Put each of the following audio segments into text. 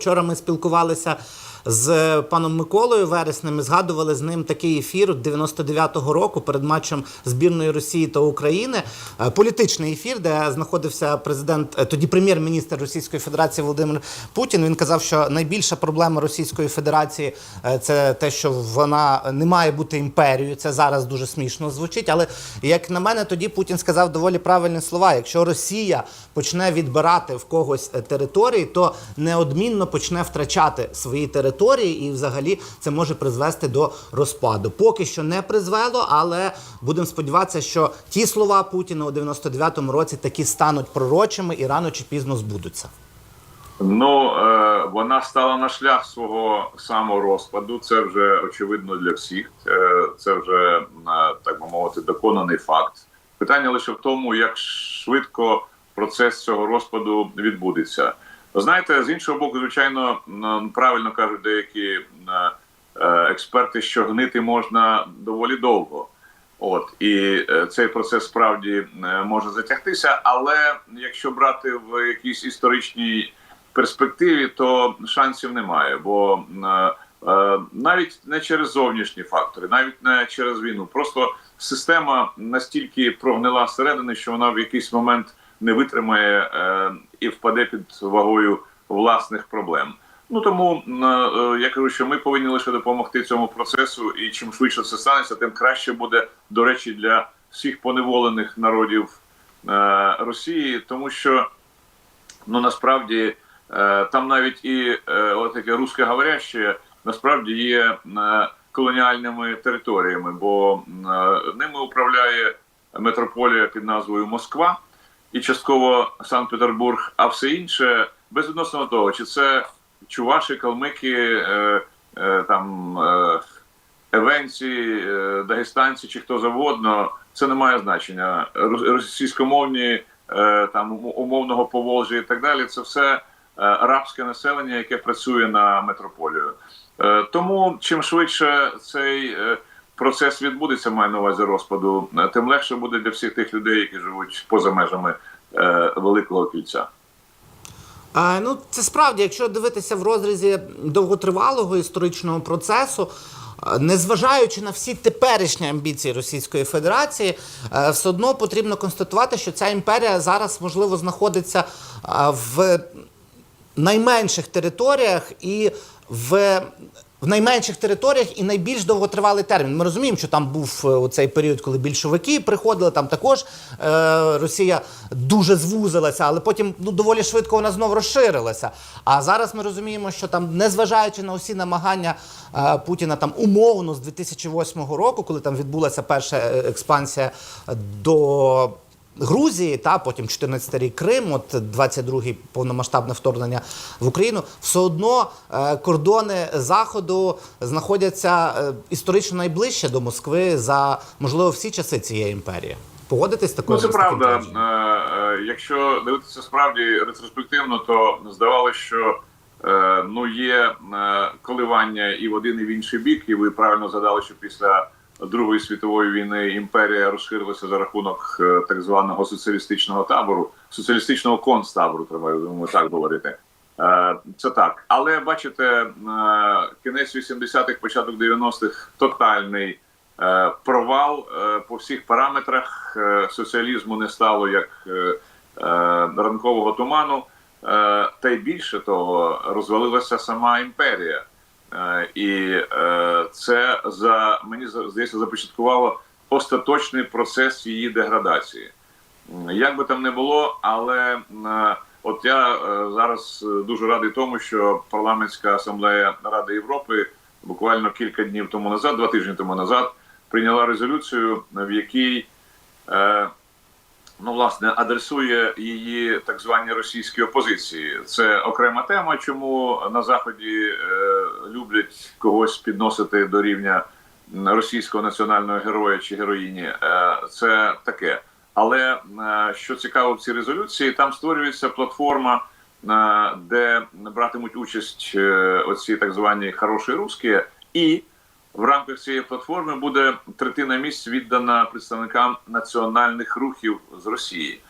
Вчора ми спілкувалися з паном Миколою Вереснем. і Згадували з ним такий ефір 99-го року перед матчем збірної Росії та України. Е, Політичний ефір, де знаходився президент, е, тоді прем'єр-міністр Російської Федерації Володимир Путін. Він казав, що найбільша проблема Російської Федерації е, це те, що вона не має бути імперією. Це зараз дуже смішно звучить. Але як на мене, тоді Путін сказав доволі правильні слова. Якщо Росія почне відбирати в когось території, то неодмінно почне втрачати свої території, і взагалі це може призвести до розпаду. Поки що не призвело, але будемо сподіватися, що ті слова Путіна у 99-му році такі стануть пророчими і рано чи пізно збудуться. Ну е, вона стала на шлях свого саморозпаду. Це вже очевидно для всіх. Е, це вже е, так би мовити доконаний факт. Питання лише в тому, як швидко процес цього розпаду відбудеться. Знаєте, з іншого боку, звичайно, правильно кажуть деякі е, експерти, що гнити можна доволі довго. От і е, цей процес справді е, може затягтися, але якщо брати в якійсь історичній перспективі, то шансів немає, бо навіть не через зовнішні фактори, навіть не через війну. Просто система настільки прогнила зсередини, що вона в якийсь момент не витримає і впаде під вагою власних проблем. Ну тому е, я кажу, що ми повинні лише допомогти цьому процесу, і чим швидше це станеться, тим краще буде до речі для всіх поневолених народів е, Росії, тому що ну насправді е, там навіть і е, таке русскоговоряще насправді є е, колоніальними територіями, бо е, ними управляє метрополія під назвою Москва і частково Санкт-Петербург, а все інше безвідносно того, чи це чуваші, калмики, е, е, там е, евенці, е, дагестанці чи хто завгодно, це не має значення. Російськомовні е, там умовного Поволжя і так далі. Це все е, рабське населення, яке працює на метрополію. Е, Тому чим швидше цей е, процес відбудеться, маю на увазі розпаду, е, тим легше буде для всіх тих людей, які живуть поза межами е, Великого кільця. А, ну, це справді, якщо дивитися в розрізі довготривалого історичного процесу, незважаючи на всі теперішні амбіції Російської Федерації, е, все одно потрібно констатувати, що ця імперія зараз можливо знаходиться в найменших територіях і в. В найменших територіях і найбільш довготривалий термін. Ми розуміємо, що там був е, цей період, коли більшовики приходили. Там також е, Росія дуже звузилася, але потім ну доволі швидко вона знову розширилася. А зараз ми розуміємо, що там, незважаючи на усі намагання е, Путіна там умовно з 2008 року, коли там відбулася перша е, експансія до. Грузії, та потім 14 рік Крим, от 22-й повномасштабне вторгнення в Україну, все одно е, кордони заходу знаходяться е, історично найближче до Москви за можливо всі часи цієї імперії. Погодитись такою Ну, це правда. Е, Якщо дивитися справді ретроспективно, то здавалося, що ну є коливання і в один, і в інший бік. І ви правильно задали, що після Другої світової війни імперія розширилася за рахунок е, так званого соціалістичного табору, соціалістичного концтабору, треба думаю, так говорити. Е, Це так. Але бачите, е, кінець 80-х, початок 90-х тотальний провал по всіх параметрах соціалізму не стало як ранкового туману, та й більше того, розвалилася сама імперія. Е, І е, це за мені здається започаткувало остаточний процес її деградації. Як би там не було, але е, от я зараз дуже радий тому, що парламентська асамблея Ради Європи буквально кілька днів тому назад, два тижні тому назад, прийняла резолюцію, в якій ну, власне, адресує її так званій російській опозиції. Це окрема тема, чому на заході е, люблять когось підносити до рівня російського національного героя чи героїні. Е, це таке. Але е, що цікаво в цій резолюції, там створюється платформа, е, де братимуть участь е, оці так звані хороші русські, і в рамках цієї платформи буде третина місць віддана представникам національних рухів з Росії.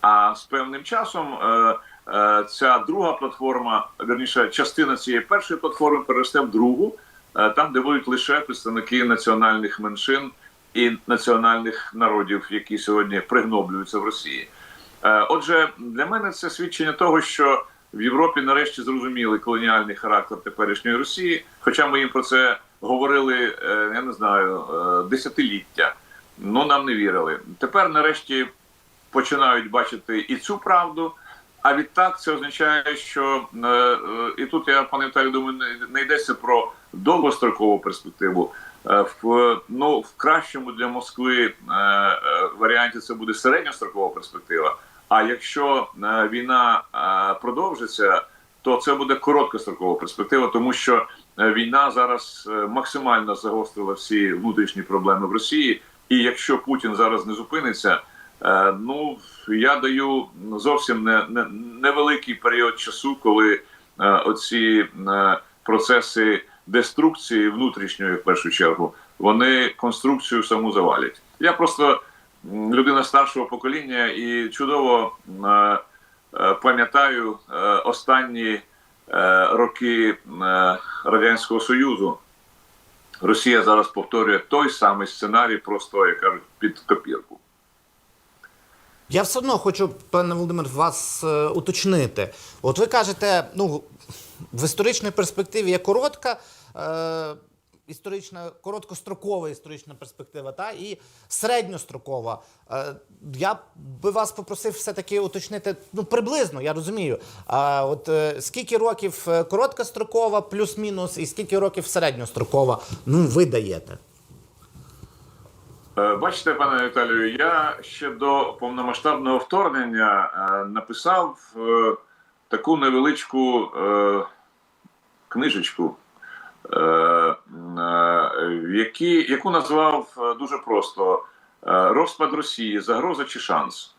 А з певним часом е, е, ця друга платформа, верніше, частина цієї першої платформи переросте в другу, е, там, де будуть лише представники національних меншин і національних народів, які сьогодні пригноблюються в Росії. Отже, для мене це свідчення того, що в Європі нарешті зрозуміли колоніальний характер теперішньої Росії. Хоча ми їм про це говорили, е, я не знаю, е, десятиліття. Ну нам не вірили. Тепер, нарешті, починають бачити і цю правду. А відтак це означає, що е, і тут я пане Віталію, думаю, не, йдеться про довгострокову перспективу. В ну в кращому для Москви варіанті це буде середньострокова перспектива. А якщо війна продовжиться, то це буде короткострокова перспектива, тому що війна зараз е, максимально загострила всі внутрішні проблеми в Росії. І якщо Путін зараз не зупиниться, е, ну я даю зовсім не, не невеликий період часу, коли е, оці е, процеси деструкції внутрішньої, в першу чергу, вони конструкцію саму завалять. Я просто людина старшого покоління і чудово е, е, пам'ятаю е, останні е, роки е, радянського союзу. Росія зараз повторює той самий сценарій, просто як кажуть, під копірку. Я все одно хочу, пане Володимир, вас е, уточнити. От ви кажете, ну в історичній перспективі є коротка. Е, Історична короткострокова історична перспектива, та і середньострокова. Е, я би вас попросив все-таки уточнити ну приблизно, я розумію. А от е, скільки років е, короткострокова, плюс-мінус, і скільки років середньострокова, ну ви даєте. Бачите, пане Віталію, я ще до повномасштабного вторгнення написав таку невеличку книжечку, е, е, в якій, яку назвав е, дуже просто Розпад Росії, загроза чи шанс.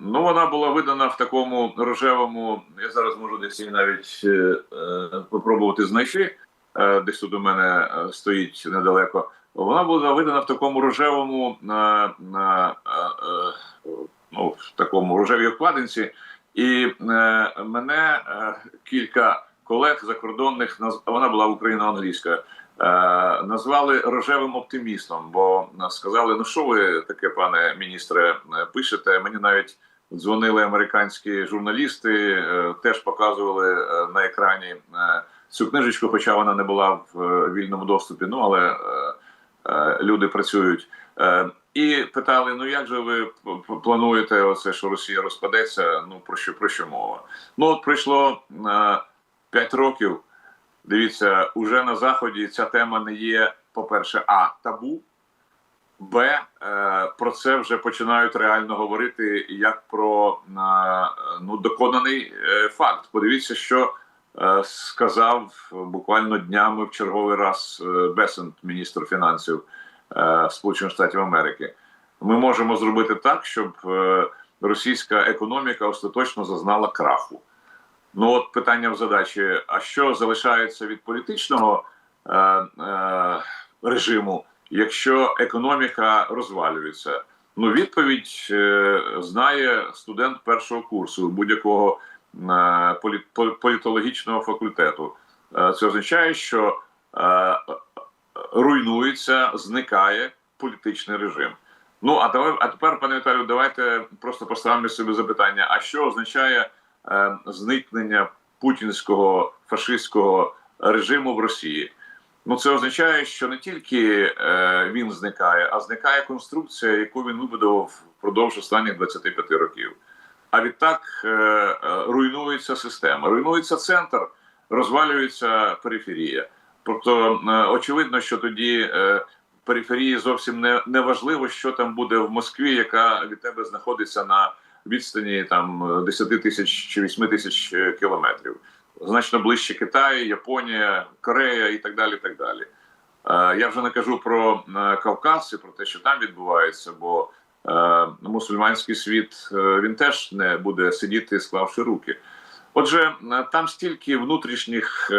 Ну, вона була видана в такому рожевому. Я зараз можу десь її навіть попробувати знайти. Десь тут у мене стоїть недалеко. Вона була видана в такому рожевому, ну, в такому рожевій обкладинці. І мене кілька колег закордонних вона була україно-англійська. е, Назвали рожевим оптимістом, бо сказали: ну що ви таке, пане міністре, е, пишете? Мені навіть дзвонили американські журналісти, е, теж показували е, на екрані е, цю книжечку, хоча вона не була в е, вільному доступі. Ну але е, е, люди працюють. Е, І питали: ну як же ви плануєте оце, що Росія розпадеться? Ну про що про що мова? Ну от пройшло е, 5 років. Дивіться, уже на заході ця тема не є, по-перше, а табу. Б е, про це вже починають реально говорити як про е, ну доконаний е, факт. Подивіться, що сказав буквально днями в черговий раз е, Бесент, міністр фінансів Сполучених Штатів Америки. Ми можемо зробити так, щоб російська економіка остаточно зазнала краху. Ну от питання в задачі: а що залишається від політичного е, е, режиму, якщо економіка розвалюється? Ну, відповідь е, знає студент першого курсу будь-якого е, полі- пол- політологічного факультету. Е, це означає, що е, руйнується, зникає політичний режим. Ну а тепер, а тепер, пане Віталію, давайте просто поставимо собі запитання: а що означає зникнення путінського фашистського режиму в Росії? Ну, це означає, що не тільки е, він зникає, а зникає конструкція, яку він вибудував впродовж останніх 25 років. А відтак е, е, руйнується система, руйнується центр, розвалюється периферія. Тобто, е, очевидно, що тоді е, периферії зовсім не, не важливо, що там буде в Москві, яка від тебе знаходиться на відстані там 10 тисяч чи 8 тисяч е, кілометрів. Значно ближче Китай, Японія, Корея і так далі. Так далі. Е, Я вже не кажу про е, Кавказ і про те, що там відбувається, бо мусульманський світ він теж не буде сидіти, склавши руки. Отже, там стільки внутрішніх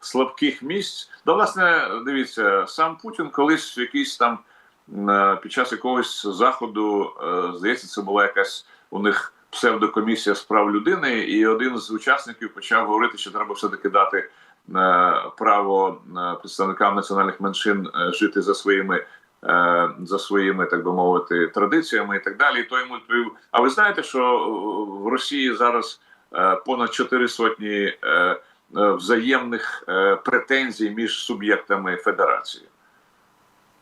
слабких місць. Да, власне, дивіться, сам Путін колись якийсь там під час якогось заходу, здається, це була якась у них псевдокомісія з прав людини, і один з учасників почав говорити, що треба все таки дати е, право е, представникам національних меншин е, жити за своїми. За своїми, так би мовити, традиціями і так далі. І той йому відповів: А ви знаєте, що в Росії зараз понад чотири сотні взаємних претензій між суб'єктами федерації?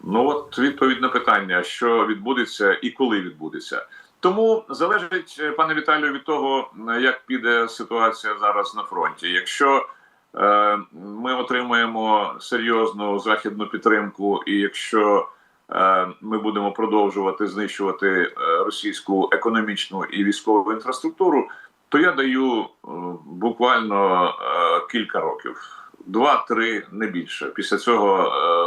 Ну от відповідь на питання, що відбудеться і коли відбудеться. Тому залежить, е, пане Віталію, від того, як піде ситуація зараз на фронті. Якщо е, ми отримаємо серйозну західну підтримку, і якщо е, ми будемо продовжувати знищувати е, російську економічну і військову інфраструктуру, то я даю е, буквально е, кілька років. Два-три не більше. Після цього е,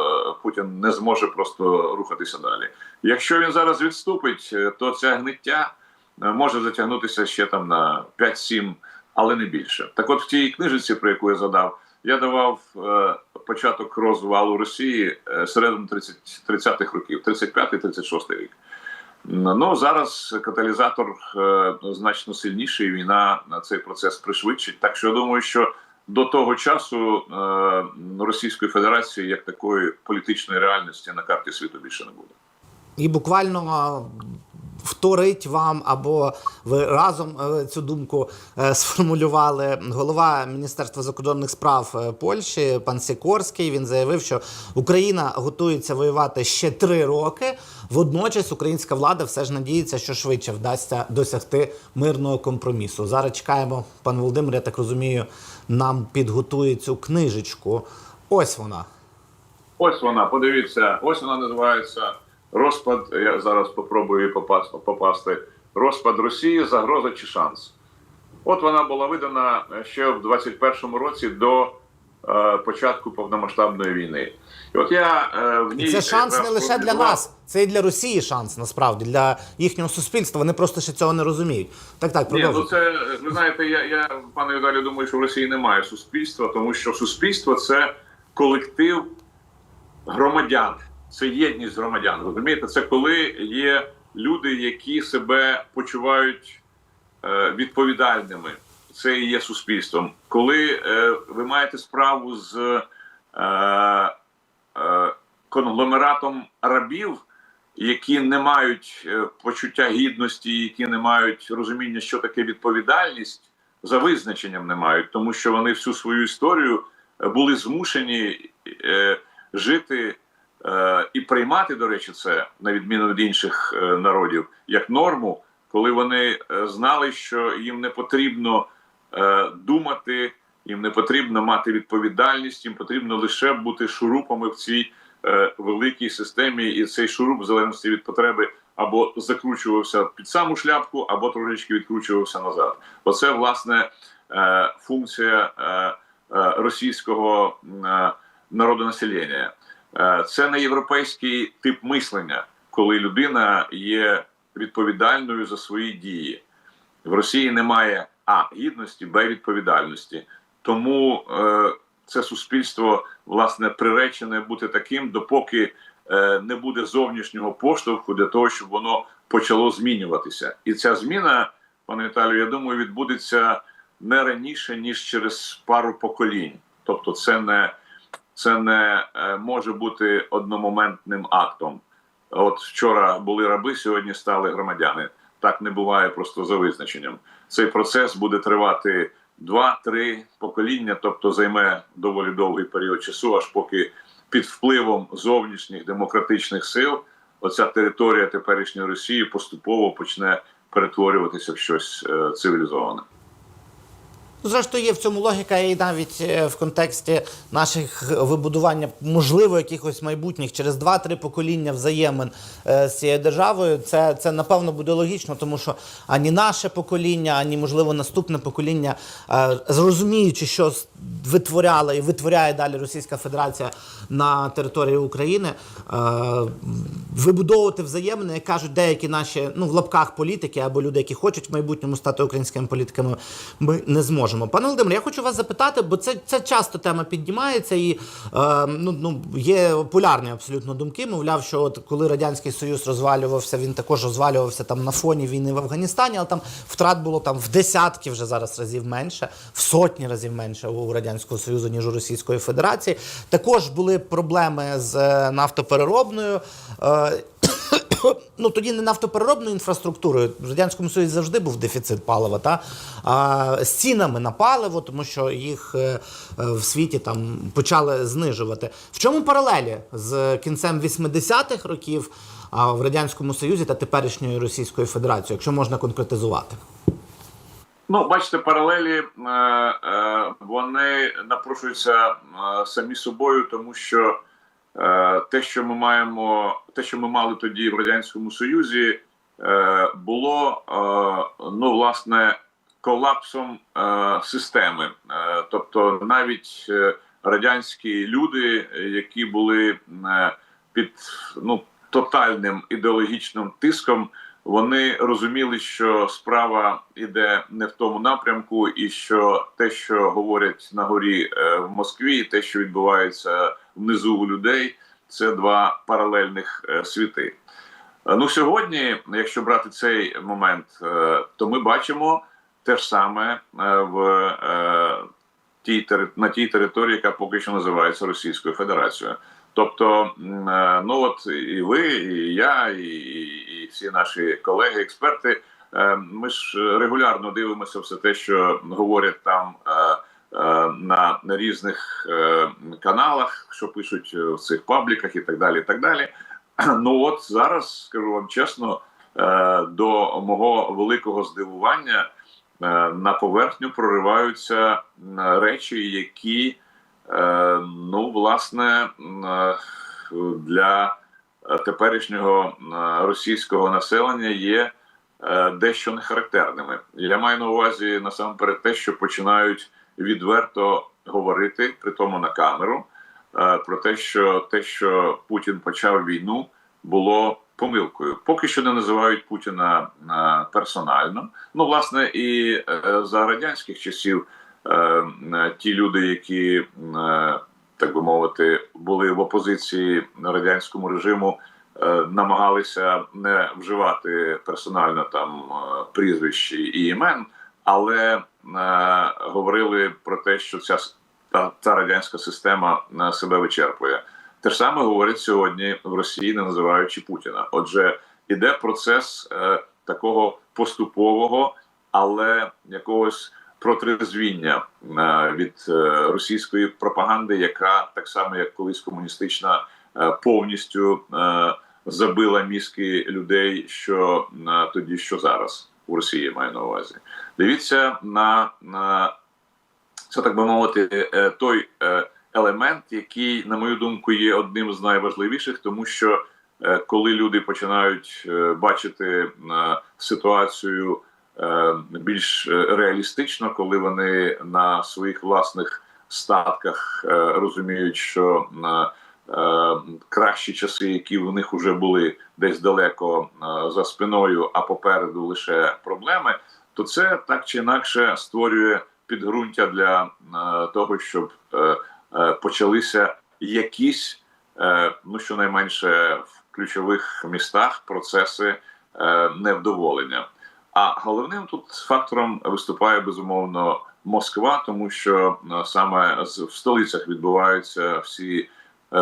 Путін не зможе просто рухатися далі. Якщо він зараз відступить, е, то це гниття е, може затягнутися ще там на 5-7, але не більше. Так, от в тій книжиці, про яку я задав, я давав е, початок розвалу Росії середину 30, 30-х років, 35-36 рік. Ну зараз каталізатор значно сильніший. Війна на цей процес пришвидшить. Так що я думаю, що до того часу е, Російської Федерації як такої політичної реальності на карті світу більше не буде. І буквально вторить вам, або ви разом е, цю думку е, сформулювали голова Міністерства закордонних справ е, Польщі, пан Сікорський. Він заявив, що Україна готується воювати ще три роки. Водночас українська влада все ж надіється, що швидше вдасться досягти мирного компромісу. Зараз чекаємо, пан Володимир, я так розумію, нам підготує цю книжечку. Ось вона. Ось вона, подивіться, ось вона називається розпад. Я зараз спробую попасти. Розпад Росії, загроза чи шанс. От вона була видана ще в 21-му році до е, початку повномасштабної війни. І от я е, в ній це шанс не лише для нас, це і для Росії шанс насправді для їхнього суспільства. Вони просто ще цього не розуміють. Так, так, Ні, ну це ви знаєте, я, я пане Віталію, думаю, що в Росії немає суспільства, тому що суспільство це колектив громадян, це єдність громадян. Розумієте, це коли є люди, які себе почувають е, відповідальними. Це і є суспільством. Коли е, ви маєте справу з е, конгломератом рабів, які не мають почуття гідності, які не мають розуміння, що таке відповідальність, за визначенням не мають, тому що вони всю свою історію були змушені жити і приймати, до речі, це на відміну від інших е, народів, як норму, коли вони е, знали, що їм не потрібно е, думати, їм не потрібно мати відповідальність, їм потрібно лише бути шурупами в цій е, великій системі, і цей шуруп, в залежності від потреби, або закручувався під саму шляпку, або трошечки відкручувався назад. Оце власне е, функція е, е, російського е, народонаселення. Е, Це не європейський тип мислення, коли людина є відповідальною за свої дії. В Росії немає а гідності, б відповідальності. Тому е, це суспільство власне приречене бути таким, допоки е, не буде зовнішнього поштовху для того, щоб воно почало змінюватися. І ця зміна, пане Віталію, я думаю, відбудеться не раніше ніж через пару поколінь. Тобто, це не це не е, може бути одномоментним актом. От вчора були раби, сьогодні стали громадяни. Так не буває просто за визначенням. Цей процес буде тривати два-три покоління, тобто займе доволі довгий період часу, аж поки під впливом зовнішніх демократичних сил оця територія теперішньої Росії поступово почне перетворюватися в щось е, цивілізоване. Ну, Зрештою, є в цьому логіка, і навіть е, в контексті наших вибудування, можливо, якихось майбутніх через 2-3 покоління взаємин е, з цією державою. Це, це напевно буде логічно, тому що ані наше покоління, ані можливо наступне покоління, е, зрозуміючи, що витворяла і витворяє далі Російська Федерація на території України, вибудовувати взаємини, як кажуть деякі наші ну в лапках політики або люди, які хочуть в майбутньому стати українськими політиками, ми не зможемо. Пане Володимире, я хочу вас запитати, бо це, це часто тема піднімається, і е, ну, ну є популярні абсолютно думки. Мовляв, що от коли радянський союз розвалювався, він також розвалювався там на фоні війни в Афганістані, але там втрат було там в десятки вже зараз разів менше, в сотні разів менше у радянського союзу ніж у Російської Федерації. Також були проблеми з е, нафтопереробною. Е, ну тоді не нафтопереробною інфраструктурою. В радянському союзі завжди був дефіцит палива, та а з цінами на паливо, тому що їх е, е, в світі там почали знижувати. В чому паралелі з кінцем 80-х років в радянському союзі та теперішньою Російською Федерацією, якщо можна конкретизувати? Ну, бачите, паралелі е, вони напрошуються самі собою, тому що те, що ми маємо, те, що ми мали тоді в радянському союзі, е, було е, ну власне колапсом е, системи. Тобто, навіть радянські люди, які були під ну тотальним ідеологічним тиском вони розуміли, що справа іде не в тому напрямку, і що те, що говорять на горі в Москві, те, що відбувається внизу у людей, це два паралельних е, світи. Е, Ну сьогодні, якщо брати цей момент, е, то ми бачимо те ж саме в тій на тій території, яка поки що називається Російською Федерацією. Тобто, ну от і ви, і я, і, і, всі наші колеги, експерти, ми ж регулярно дивимося все те, що говорять там на, на різних е, каналах, що пишуть в цих пабліках і так далі. І так далі. Ну от зараз скажу вам чесно, е, до мого великого здивування е, на поверхню прориваються е, речі, які е, ну власне е, для е, теперішнього е, російського населення є е, дещо нехарактерними. Я маю на увазі насамперед те, що починають відверто говорити, при тому на камеру, е, про те, що те, що Путін почав війну, було помилкою. Поки що не називають Путіна е, персонально. Ну, власне, і е, за радянських часів ті люди, які так би мовити, були в опозиції радянському режиму, намагалися не вживати персонально там прізвищ і імен, але говорили про те, що ця та, та радянська система е, себе вичерпує. Те ж саме говорять сьогодні в Росії, не називаючи Путіна. Отже, іде процес е, такого поступового, але якогось протрезвіння е, від е, російської пропаганди, яка так само як колись комуністична, е, повністю е, забила мізки людей, що е, тоді, що зараз у Росії маю на увазі. Дивіться на, на це так би мовити, е, той е, елемент, який, на мою думку, є одним з найважливіших, тому що е, коли люди починають бачити ситуацію більш реалістично, коли вони на своїх власних статках розуміють, що е, кращі часи, які в них вже були десь далеко е, за спиною, а попереду лише проблеми, то це так чи інакше створює підґрунтя для е, того, щоб е, е, почалися якісь, е, ну щонайменше в ключових містах процеси е, невдоволення. А головним тут фактором виступає безумовно Москва, тому що е, саме в столицях відбуваються всі е,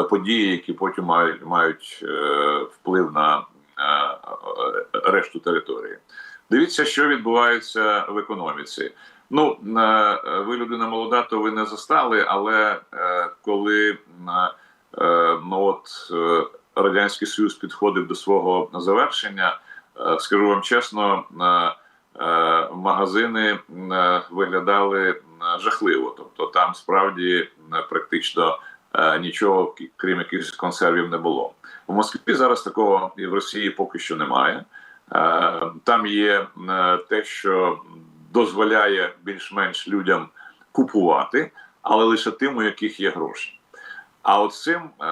події, які потім мають, мають е, вплив на е, е, решту території. Дивіться, що відбувається в економіці. Ну, е, ви людина молода, то ви не застали, але е, коли е, е, ну от е, радянський союз підходив до свого завершення, е, скажу вам чесно, е, е, магазини е, виглядали е, жахливо. Тобто там справді е, практично е, нічого, крім якихось консервів, не було. У Москві зараз такого і в Росії поки що немає. Е, Там є е, те, що дозволяє більш-менш людям купувати, але лише тим, у яких є гроші. А от цим е,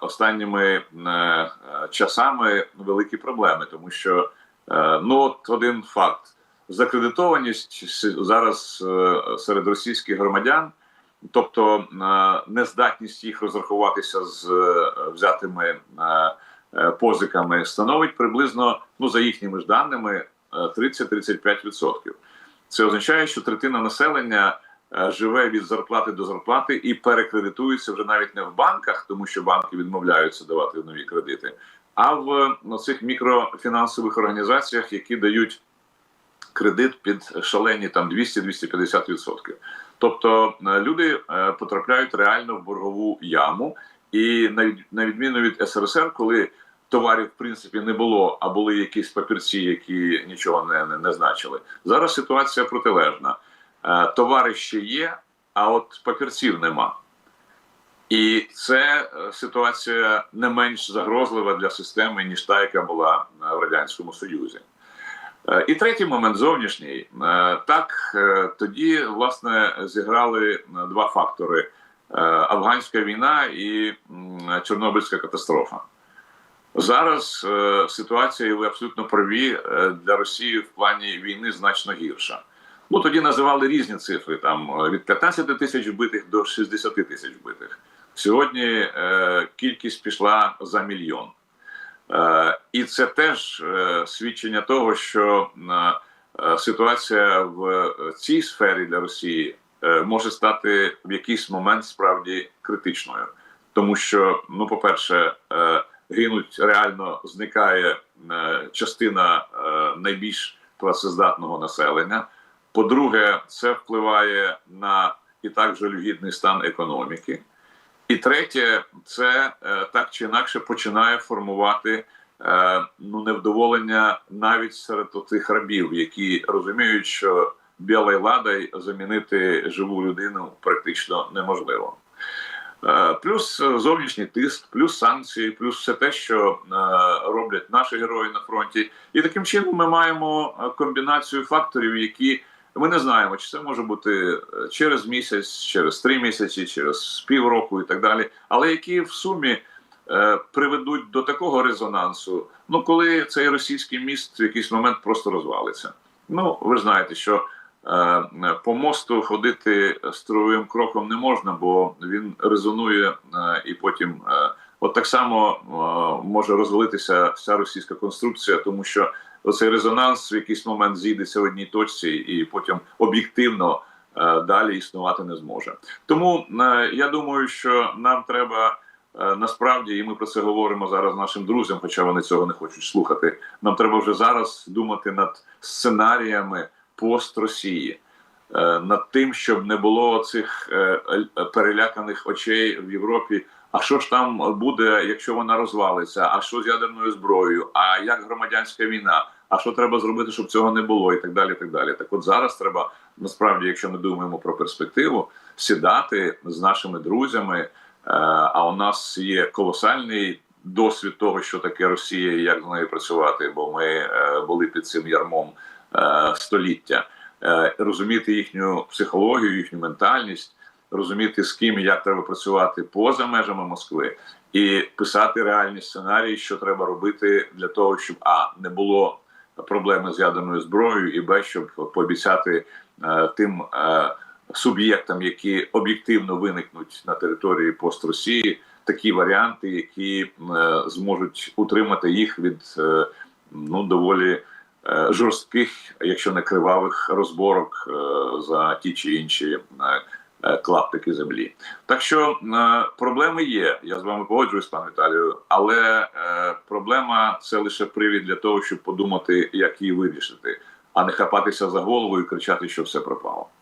останніми е, часами великі проблеми, тому що е, ну от один факт: закредитованість зараз е, серед російських громадян, тобто е, нездатність їх розрахуватися з е, взятими е, позиками, становить приблизно, ну за їхніми ж даними, е, 30-35%. Це означає, що третина населення живе від зарплати до зарплати і перекредитується вже навіть не в банках, тому що банки відмовляються давати нові кредити, а в ну, цих мікрофінансових організаціях, які дають кредит під шалені там 200-250%. Тобто е, люди е, потрапляють реально в боргову яму, і на відміну від СРСР, коли товарів в принципі не було, а були якісь папірці, які нічого не, не, не значили. Зараз ситуація протилежна. Е, Товари ще є, а от папірців нема. І це ситуація не менш загрозлива для системи, ніж та, яка була в Радянському Союзі. Е, І третій момент зовнішній. Е, Так, е, тоді власне зіграли два фактори: афганська війна і Чорнобильська катастрофа. Зараз ситуація, ви абсолютно праві, для Росії в плані війни значно гірша. Ну тоді називали різні цифри: там від 15 тисяч вбитих до 60 тисяч вбитих. Сьогодні кількість пішла за мільйон. Е, і це теж е, свідчення того, що е, ситуація в цій сфері для Росії може стати в якийсь момент справді критичною, тому що, ну, по-перше, гинуть реально зникає частина найбільш працездатного населення. По-друге, це впливає на і так жалюгідний стан економіки. І третє, це е, так чи інакше починає формувати е, ну невдоволення навіть серед тих рабів, які розуміють, що білою ладою замінити живу людину практично неможливо. Е, Плюс зовнішній тиск, плюс санкції, плюс все те, що роблять наші герої на фронті, і таким чином ми маємо комбінацію факторів, які ми не знаємо, чи це може бути е, через місяць, через три місяці, через півроку і так далі, але які в сумі е, приведуть до такого резонансу, ну коли цей російський міст в якийсь момент просто розвалиться. Ну, ви знаєте, що е, по мосту ходити строєвим кроком не можна, бо він резонує і потім. От так само може розвалитися вся російська конструкція, тому що оцей резонанс в якийсь момент зійдеться в одній точці, і потім об'єктивно е, далі існувати не зможе. Тому е, я думаю, що нам треба е, насправді, і ми про це говоримо зараз нашим друзям, хоча вони цього не хочуть слухати. Нам треба вже зараз думати над сценаріями пост Росії. Над тим, щоб не було цих переляканих очей в Європі. А що ж там буде, якщо вона розвалиться? А що з ядерною зброєю? А як громадянська війна? А що треба зробити, щоб цього не було, і так далі. і Так далі. Так, от зараз треба насправді, якщо ми думаємо про перспективу, сідати з нашими друзями. Е, А у нас є колосальний досвід того, що таке Росія, і як з нею працювати, бо ми е, були під цим ярмом е, століття. Розуміти їхню психологію, їхню ментальність розуміти, з ким і як треба працювати поза межами Москви, і писати реальні сценарії, що треба робити для того, щоб а не було проблеми з ядерною зброєю, і б, щоб пообіцяти е, тим е, суб'єктам, які об'єктивно виникнуть на території пост Росії, такі варіанти, які е, зможуть утримати їх від е, ну доволі. е, Жорстких, якщо не кривавих розборок е, за ті чи інші е, клаптики землі. Так що е, проблеми є. Я з вами погоджуюсь, пане Віталію, але е, проблема це лише привід для того, щоб подумати, як її вирішити, а не хапатися за голову і кричати, що все пропало.